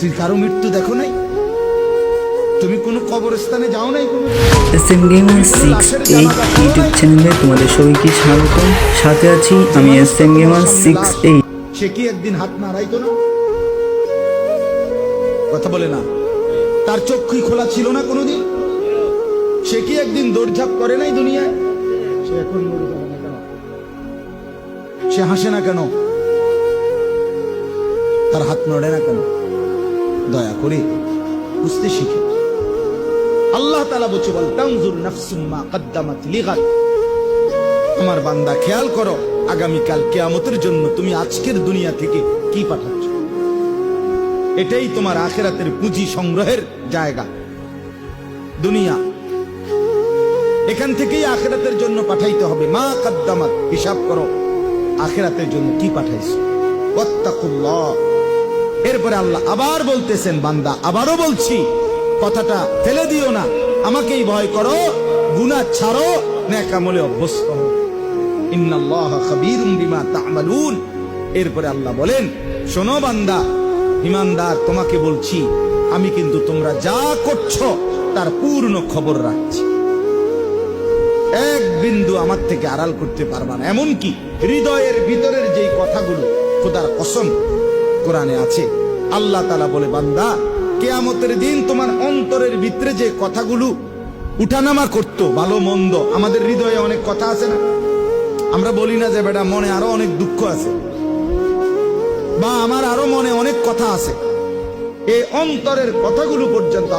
তুই কারও মৃত্যু দেখো নাই? তুমি কোনো কবরস্থানে যাও নাই কোনো? S M gamer six eight YouTube চ্যানেলে তোমাদের সবাইকে স্বাগতম। সাথে আছি আমি S M gamer six eight সে কি একদিন হাত নাড়াইতো না? কথা বলে না। তার চক্ষুই খোলা ছিল না কোনোদিন? সে কি একদিন দৌড়ঝাঁপ করে নাই দুনিয়ায়? সে এখন মরে যাবে না কেন? সে হাসে না কেন? তার হাত নড়ে না কেন? দয়া করে বুঝতে শিখে। আল্লাহ তালা বলছে, বল, তানজুর নাফসুম্মা কদ্দামাত লিগাদ। আমার বান্দা, খেয়াল করো, আগামীকাল কেয়ামতের জন্য তুমি আজকের দুনিয়া থেকে কি পাঠাচ্ছ? এটাই তোমার আখেরাতের পুঁজি সংগ্রহের জায়গা। দুনিয়া, এখান থেকেই আখেরাতের জন্য পাঠাইতে হবে। মা কাদ্দামাত, হিসাব করো, আখেরাতের জন্য কি পাঠাইছো? ওয়াত্তাকুল্লাহ। এরপরে আল্লাহ আবার বলতেছেন, বান্দা, আবারও বলছি, কথাটা ফেলে দিও না। আমাকেই ভয় করো, গুনাহ ছাড়ো নেকামলে অভ্যস্ত এরপরে আল্লাহ বলেন, শোনো বান্দা, ইমানদার, তোমাকে বলছি, আমি কিন্তু তোমরা যা করছ, তার পূর্ণ খবর রাখছি। এক বিন্দু আমার থেকে আড়াল করতে পারবা না। এমনকি হৃদয়ের ভিতরের যেই কথাগুলো, খোদার কসম কোরআনে আছে। আল্লাহ তালা বলে, বান্দা, কেয়ামতের দিন তোমার অন্তরের ভিতরে যে কথাগুলো উঠানামা করতো, ভালো মন্দ, আমাদের হৃদয়ে অনেক কথা আছে না? আমরা বলি না যে, বেটা, মনে আরও অনেক দুঃখ আছে। বা, আমার আরও মনে অনেক কথা আছে। এই অন্তরের কথাগুলো পর্যন্ত